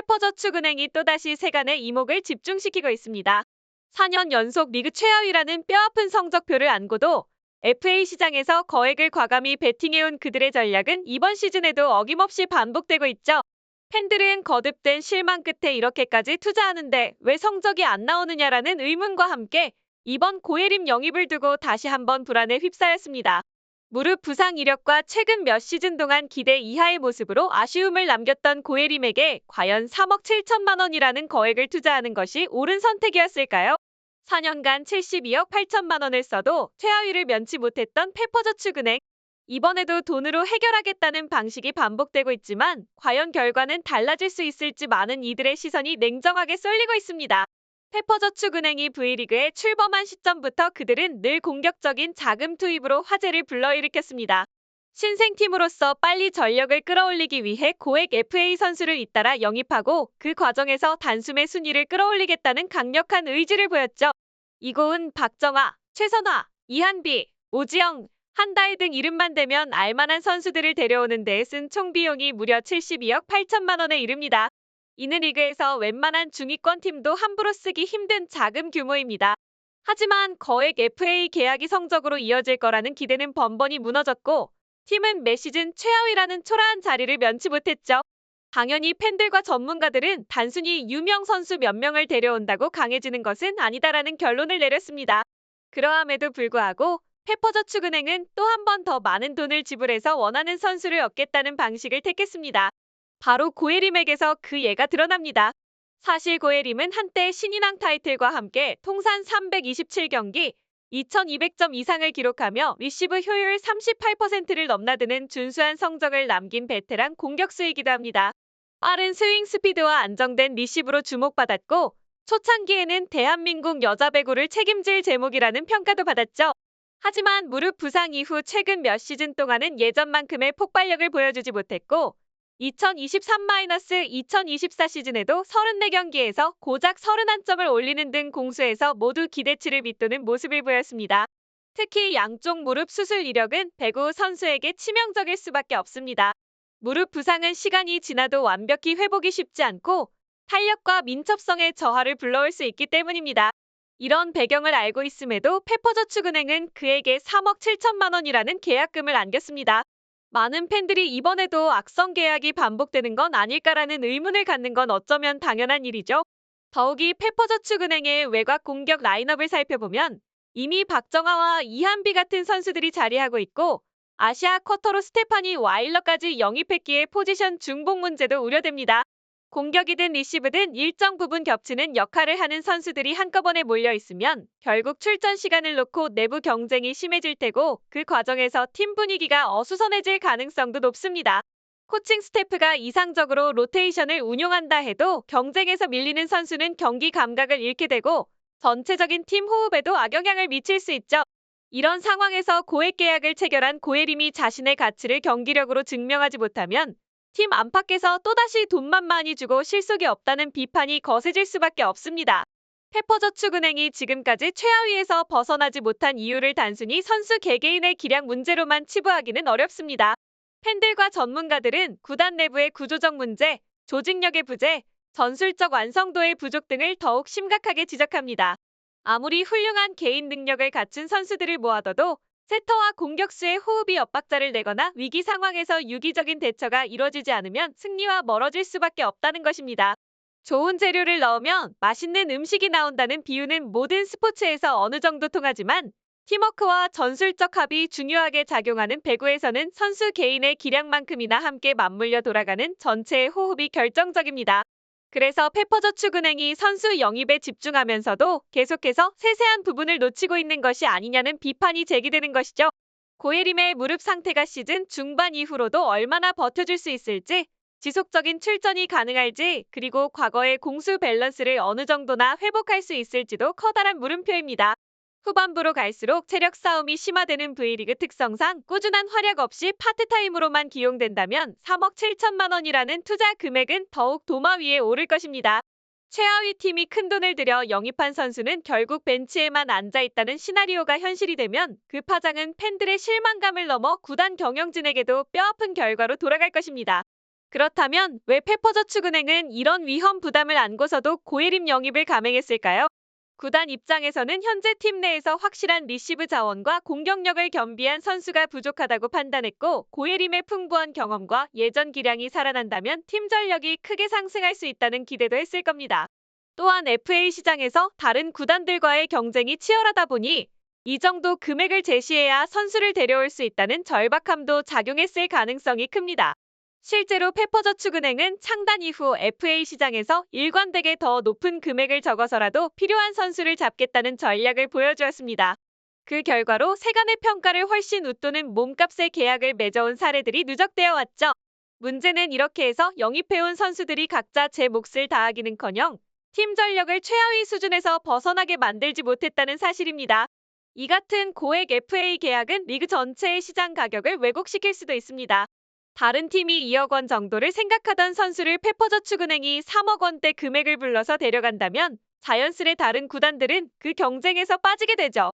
페퍼저축은행이 또다시 세간의 이목을 집중시키고 있습니다. 4년 연속 리그 최하위라는 뼈아픈 성적표를 안고도 FA 시장에서 거액을 과감히 베팅해온 그들의 전략은 이번 시즌에도 어김없이 반복되고 있죠. 팬들은 거듭된 실망 끝에 이렇게까지 투자하는데 왜 성적이 안 나오느냐라는 의문과 함께 이번 고예림 영입을 두고 다시 한번 불안에 휩싸였습니다. 무릎 부상 이력과 최근 몇 시즌 동안 기대 이하의 모습으로 아쉬움을 남겼던 고예림에게 과연 3억 7천만 원이라는 거액을 투자하는 것이 옳은 선택이었을까요? 4년간 72억 8천만 원을 써도 최하위를 면치 못했던 페퍼저축은행. 이번에도 돈으로 해결하겠다는 방식이 반복되고 있지만 과연 결과는 달라질 수 있을지 많은 이들의 시선이 냉정하게 쏠리고 있습니다. 페퍼저축은행이 V리그에 출범한 시점부터 그들은 늘 공격적인 자금 투입으로 화제를 불러일으켰습니다. 신생팀으로서 빨리 전력을 끌어올리기 위해 고액 FA 선수를 잇따라 영입하고 그 과정에서 단숨에 순위를 끌어올리겠다는 강력한 의지를 보였죠. 이고은, 박정아, 최선화, 이한비, 오지영, 한다혜 등 이름만 대면 알만한 선수들을 데려오는 데 쓴 총 비용이 무려 72억 8천만 원에 이릅니다. 이는 리그에서 웬만한 중위권 팀도 함부로 쓰기 힘든 자금 규모입니다. 하지만 거액 FA 계약이 성적으로 이어질 거라는 기대는 번번이 무너졌고 팀은 매 시즌 최하위라는 초라한 자리를 면치 못했죠. 당연히 팬들과 전문가들은 단순히 유명 선수 몇 명을 데려온다고 강해지는 것은 아니다라는 결론을 내렸습니다. 그러함에도 불구하고 페퍼저축은행은 또 한 번 더 많은 돈을 지불해서 원하는 선수를 얻겠다는 방식을 택했습니다. 바로 고예림에게서 그 예가 드러납니다. 사실 고예림은 한때 신인왕 타이틀과 함께 통산 327경기, 2200점 이상을 기록하며 리시브 효율 38%를 넘나드는 준수한 성적을 남긴 베테랑 공격수이기도 합니다. 빠른 스윙 스피드와 안정된 리시브로 주목받았고 초창기에는 대한민국 여자 배구를 책임질 제목이라는 평가도 받았죠. 하지만 무릎 부상 이후 최근 몇 시즌 동안은 예전만큼의 폭발력을 보여주지 못했고 2023-2024 시즌에도 34경기에서 고작 31점을 올리는 등 공수에서 모두 기대치를 밑도는 모습을 보였습니다. 특히 양쪽 무릎 수술 이력은 배구 선수에게 치명적일 수밖에 없습니다. 무릎 부상은 시간이 지나도 완벽히 회복이 쉽지 않고 탄력과 민첩성의 저하를 불러올 수 있기 때문입니다. 이런 배경을 알고 있음에도 페퍼저축은행은 그에게 3억 7천만 원이라는 계약금을 안겼습니다. 많은 팬들이 이번에도 악성 계약이 반복되는 건 아닐까라는 의문을 갖는 건 어쩌면 당연한 일이죠. 더욱이 페퍼저축은행의 외곽 공격 라인업을 살펴보면 이미 박정아와 이한비 같은 선수들이 자리하고 있고 아시아 쿼터로 스테파니 와일러까지 영입했기에 포지션 중복 문제도 우려됩니다. 공격이든 리시브든 일정 부분 겹치는 역할을 하는 선수들이 한꺼번에 몰려 있으면 결국 출전 시간을 놓고 내부 경쟁이 심해질 테고 그 과정에서 팀 분위기가 어수선해질 가능성도 높습니다. 코칭 스태프가 이상적으로 로테이션을 운용한다 해도 경쟁에서 밀리는 선수는 경기 감각을 잃게 되고 전체적인 팀 호흡에도 악영향을 미칠 수 있죠. 이런 상황에서 고액 계약을 체결한 고예림이 자신의 가치를 경기력으로 증명하지 못하면 팀 안팎에서 또다시 돈만 많이 주고 실속이 없다는 비판이 거세질 수밖에 없습니다. 페퍼저축은행이 지금까지 최하위에서 벗어나지 못한 이유를 단순히 선수 개개인의 기량 문제로만 치부하기는 어렵습니다. 팬들과 전문가들은 구단 내부의 구조적 문제, 조직력의 부재, 전술적 완성도의 부족 등을 더욱 심각하게 지적합니다. 아무리 훌륭한 개인 능력을 갖춘 선수들을 모아둬도 세터와 공격수의 호흡이 엇박자를 내거나 위기 상황에서 유기적인 대처가 이뤄지지 않으면 승리와 멀어질 수밖에 없다는 것입니다. 좋은 재료를 넣으면 맛있는 음식이 나온다는 비유는 모든 스포츠에서 어느 정도 통하지만 팀워크와 전술적 합이 중요하게 작용하는 배구에서는 선수 개인의 기량만큼이나 함께 맞물려 돌아가는 전체의 호흡이 결정적입니다. 그래서 페퍼저축은행이 선수 영입에 집중하면서도 계속해서 세세한 부분을 놓치고 있는 것이 아니냐는 비판이 제기되는 것이죠. 고예림의 무릎 상태가 시즌 중반 이후로도 얼마나 버텨줄 수 있을지, 지속적인 출전이 가능할지, 그리고 과거의 공수 밸런스를 어느 정도나 회복할 수 있을지도 커다란 물음표입니다. 후반부로 갈수록 체력 싸움이 심화되는 V리그 특성상 꾸준한 활약 없이 파트타임으로만 기용된다면 3억 7천만 원이라는 투자 금액은 더욱 도마 위에 오를 것입니다. 최하위 팀이 큰돈을 들여 영입한 선수는 결국 벤치에만 앉아 있다는 시나리오가 현실이 되면 그 파장은 팬들의 실망감을 넘어 구단 경영진에게도 뼈아픈 결과로 돌아갈 것입니다. 그렇다면 왜 페퍼저축은행은 이런 위험 부담을 안고서도 고예림 영입을 감행했을까요? 구단 입장에서는 현재 팀 내에서 확실한 리시브 자원과 공격력을 겸비한 선수가 부족하다고 판단했고 고예림의 풍부한 경험과 예전 기량이 살아난다면 팀 전력이 크게 상승할 수 있다는 기대도 했을 겁니다. 또한 FA 시장에서 다른 구단들과의 경쟁이 치열하다 보니 이 정도 금액을 제시해야 선수를 데려올 수 있다는 절박함도 작용했을 가능성이 큽니다. 실제로 페퍼저축은행은 창단 이후 FA 시장에서 일관되게 더 높은 금액을 적어서라도 필요한 선수를 잡겠다는 전략을 보여주었습니다. 그 결과로 세간의 평가를 훨씬 웃도는 몸값의 계약을 맺어온 사례들이 누적되어 왔죠. 문제는 이렇게 해서 영입해온 선수들이 각자 제 몫을 다하기는커녕 팀 전력을 최하위 수준에서 벗어나게 만들지 못했다는 사실입니다. 이 같은 고액 FA 계약은 리그 전체의 시장 가격을 왜곡시킬 수도 있습니다. 다른 팀이 2억 원 정도를 생각하던 선수를 페퍼저축은행이 3억 원대 금액을 불러서 데려간다면 자연스레 다른 구단들은 그 경쟁에서 빠지게 되죠.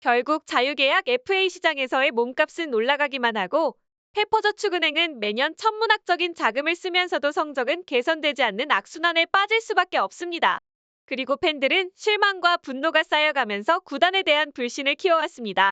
결국 자유계약 FA 시장에서의 몸값은 올라가기만 하고 페퍼저축은행은 매년 천문학적인 자금을 쓰면서도 성적은 개선되지 않는 악순환에 빠질 수밖에 없습니다. 그리고 팬들은 실망과 분노가 쌓여가면서 구단에 대한 불신을 키워왔습니다.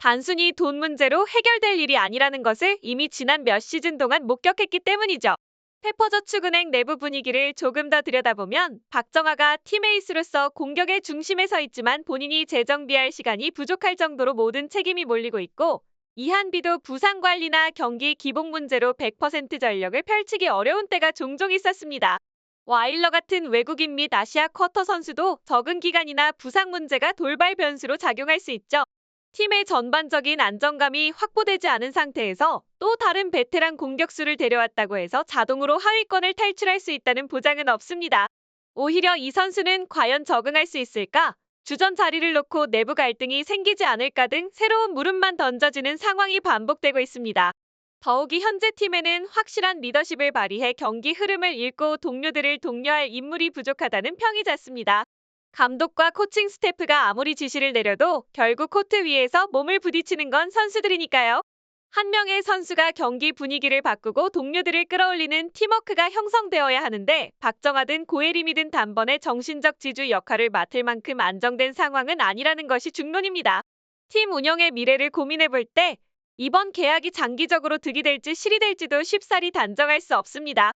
단순히 돈 문제로 해결될 일이 아니라는 것을 이미 지난 몇 시즌 동안 목격했기 때문이죠. 페퍼저축은행 내부 분위기를 조금 더 들여다보면 박정아가 팀에이스로서 공격의 중심에 서 있지만 본인이 재정비할 시간이 부족할 정도로 모든 책임이 몰리고 있고 이한비도 부상 관리나 경기 기복 문제로 100% 전력을 펼치기 어려운 때가 종종 있었습니다. 와일러 같은 외국인 및 아시아 쿼터 선수도 적응 기간이나 부상 문제가 돌발 변수로 작용할 수 있죠. 팀의 전반적인 안정감이 확보되지 않은 상태에서 또 다른 베테랑 공격수를 데려왔다고 해서 자동으로 하위권을 탈출할 수 있다는 보장은 없습니다. 오히려 이 선수는 과연 적응할 수 있을까? 주전 자리를 놓고 내부 갈등이 생기지 않을까 등 새로운 물음만 던져지는 상황이 반복되고 있습니다. 더욱이 현재 팀에는 확실한 리더십을 발휘해 경기 흐름을 읽고 동료들을 독려할 인물이 부족하다는 평이 잦습니다. 감독과 코칭 스태프가 아무리 지시를 내려도 결국 코트 위에서 몸을 부딪히는 건 선수들이니까요. 한 명의 선수가 경기 분위기를 바꾸고 동료들을 끌어올리는 팀워크가 형성되어야 하는데 박정아든 고혜림이든 단번에 정신적 지주 역할을 맡을 만큼 안정된 상황은 아니라는 것이 중론입니다. 팀 운영의 미래를 고민해 볼 때 이번 계약이 장기적으로 득이 될지 실이 될지도 쉽사리 단정할 수 없습니다.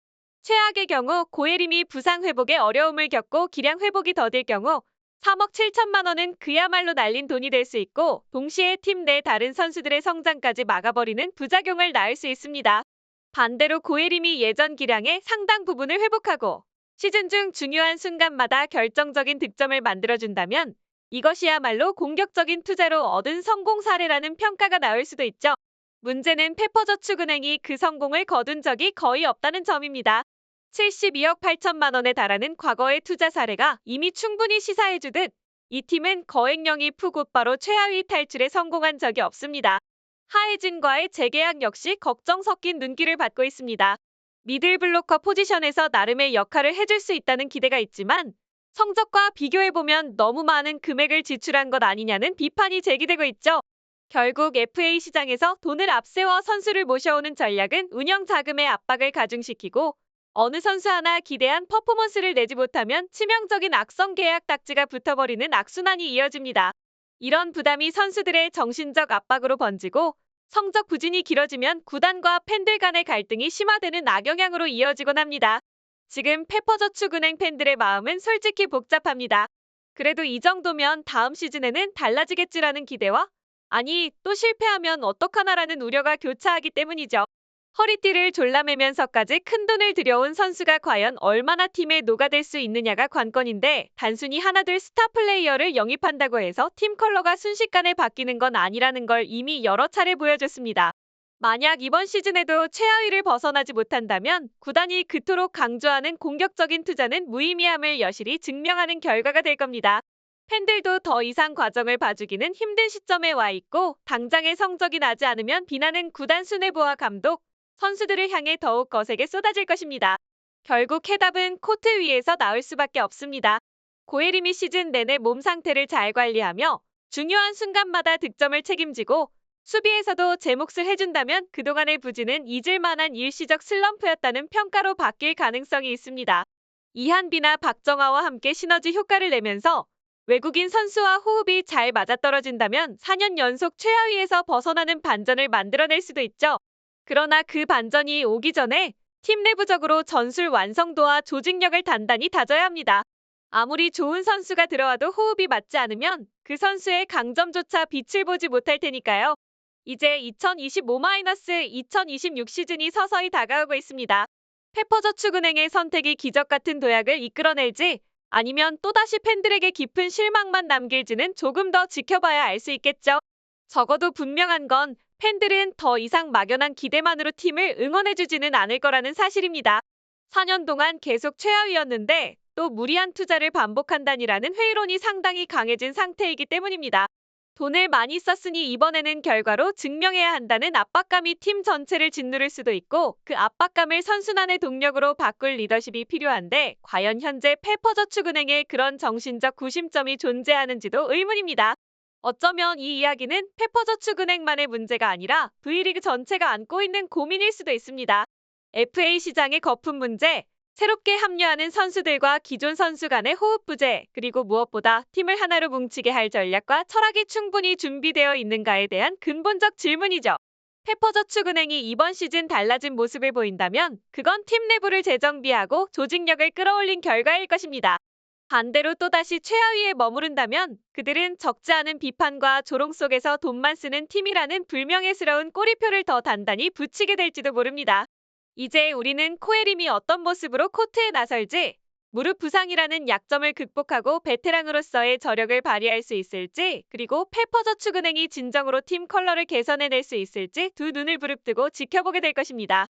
최악의 경우 고혜림이 부상 회복에 어려움을 겪고 기량 회복이 더딜 경우 3억 7천만 원은 그야말로 날린 돈이 될 수 있고 동시에 팀 내 다른 선수들의 성장까지 막아버리는 부작용을 낳을 수 있습니다. 반대로 고혜림이 예전 기량의 상당 부분을 회복하고 시즌 중 중요한 순간마다 결정적인 득점을 만들어준다면 이것이야말로 공격적인 투자로 얻은 성공 사례라는 평가가 나올 수도 있죠. 문제는 페퍼저축은행이 그 성공을 거둔 적이 거의 없다는 점입니다. 72억 8천만 원에 달하는 과거의 투자 사례가 이미 충분히 시사해주듯 이 팀은 거액 영입 후 곧바로 최하위 탈출에 성공한 적이 없습니다. 하해진과의 재계약 역시 걱정 섞인 눈길을 받고 있습니다. 미들블로커 포지션에서 나름의 역할을 해줄 수 있다는 기대가 있지만 성적과 비교해보면 너무 많은 금액을 지출한 것 아니냐는 비판이 제기되고 있죠. 결국 FA 시장에서 돈을 앞세워 선수를 모셔오는 전략은 운영 자금의 압박을 가중시키고 어느 선수 하나 기대한 퍼포먼스를 내지 못하면 치명적인 악성 계약 딱지가 붙어버리는 악순환이 이어집니다. 이런 부담이 선수들의 정신적 압박으로 번지고 성적 부진이 길어지면 구단과 팬들 간의 갈등이 심화되는 악영향으로 이어지곤 합니다. 지금 페퍼저축은행 팬들의 마음은 솔직히 복잡합니다. 그래도 이 정도면 다음 시즌에는 달라지겠지라는 기대와 아니 또 실패하면 어떡하나라는 우려가 교차하기 때문이죠. 허리띠를 졸라매면서까지 큰돈을 들여온 선수가 과연 얼마나 팀에 녹아들 수 있느냐가 관건인데 단순히 하나둘 스타 플레이어를 영입한다고 해서 팀 컬러가 순식간에 바뀌는 건 아니라는 걸 이미 여러 차례 보여줬습니다. 만약 이번 시즌에도 최하위를 벗어나지 못한다면 구단이 그토록 강조하는 공격적인 투자는 무의미함을 여실히 증명하는 결과가 될 겁니다. 팬들도 더 이상 과정을 봐주기는 힘든 시점에 와 있고 당장의 성적이 나지 않으면 비난은 구단 수뇌부와 감독, 선수들을 향해 더욱 거세게 쏟아질 것입니다. 결국 해답은 코트 위에서 나올 수밖에 없습니다. 고혜림이 시즌 내내 몸 상태를 잘 관리하며 중요한 순간마다 득점을 책임지고 수비에서도 제 몫을 해준다면 그동안의 부진은 잊을 만한 일시적 슬럼프였다는 평가로 바뀔 가능성이 있습니다. 이한비나 박정아와 함께 시너지 효과를 내면서 외국인 선수와 호흡이 잘 맞아떨어진다면 4년 연속 최하위에서 벗어나는 반전을 만들어낼 수도 있죠. 그러나 그 반전이 오기 전에 팀 내부적으로 전술 완성도와 조직력을 단단히 다져야 합니다. 아무리 좋은 선수가 들어와도 호흡이 맞지 않으면 그 선수의 강점조차 빛을 보지 못할 테니까요. 이제 2025-2026 시즌이 서서히 다가오고 있습니다. 페퍼저축은행의 선택이 기적 같은 도약을 이끌어낼지 아니면 또다시 팬들에게 깊은 실망만 남길지는 조금 더 지켜봐야 알 수 있겠죠. 적어도 분명한 건 팬들은 더 이상 막연한 기대만으로 팀을 응원해주지는 않을 거라는 사실입니다. 4년 동안 계속 최하위였는데 또 무리한 투자를 반복한다니라는 회의론이 상당히 강해진 상태이기 때문입니다. 돈을 많이 썼으니 이번에는 결과로 증명해야 한다는 압박감이 팀 전체를 짓누를 수도 있고 그 압박감을 선순환의 동력으로 바꿀 리더십이 필요한데 과연 현재 페퍼저축은행에 그런 정신적 구심점이 존재하는지도 의문입니다. 어쩌면 이 이야기는 페퍼저축은행만의 문제가 아니라 V리그 전체가 안고 있는 고민일 수도 있습니다. FA 시장의 거품 문제, 새롭게 합류하는 선수들과 기존 선수 간의 호흡 부재, 그리고 무엇보다 팀을 하나로 뭉치게 할 전략과 철학이 충분히 준비되어 있는가에 대한 근본적 질문이죠. 페퍼저축은행이 이번 시즌 달라진 모습을 보인다면 그건 팀 내부를 재정비하고 조직력을 끌어올린 결과일 것입니다. 반대로 또다시 최하위에 머무른다면 그들은 적지 않은 비판과 조롱 속에서 돈만 쓰는 팀이라는 불명예스러운 꼬리표를 더 단단히 붙이게 될지도 모릅니다. 이제 우리는 코에림이 어떤 모습으로 코트에 나설지, 무릎 부상이라는 약점을 극복하고 베테랑으로서의 저력을 발휘할 수 있을지, 그리고 페퍼저축은행이 진정으로 팀 컬러를 개선해낼 수 있을지 두 눈을 부릅뜨고 지켜보게 될 것입니다.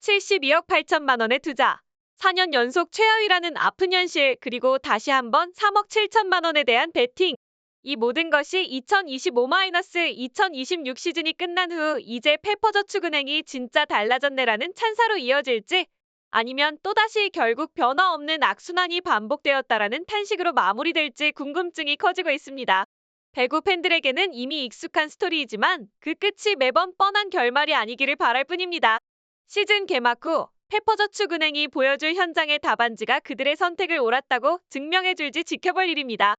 72억 8천만 원의 투자, 4년 연속 최하위라는 아픈 현실, 그리고 다시 한번 3억 7천만 원에 대한 베팅. 이 모든 것이 2025-2026 시즌이 끝난 후 이제 페퍼저축은행이 진짜 달라졌네라는 찬사로 이어질지 아니면 또다시 결국 변화 없는 악순환이 반복되었다라는 탄식으로 마무리될지 궁금증이 커지고 있습니다. 배구 팬들에게는 이미 익숙한 스토리이지만 그 끝이 매번 뻔한 결말이 아니기를 바랄 뿐입니다. 시즌 개막 후 페퍼저축은행이 보여줄 현장의 답안지가 그들의 선택을 옳았다고 증명해줄지 지켜볼 일입니다.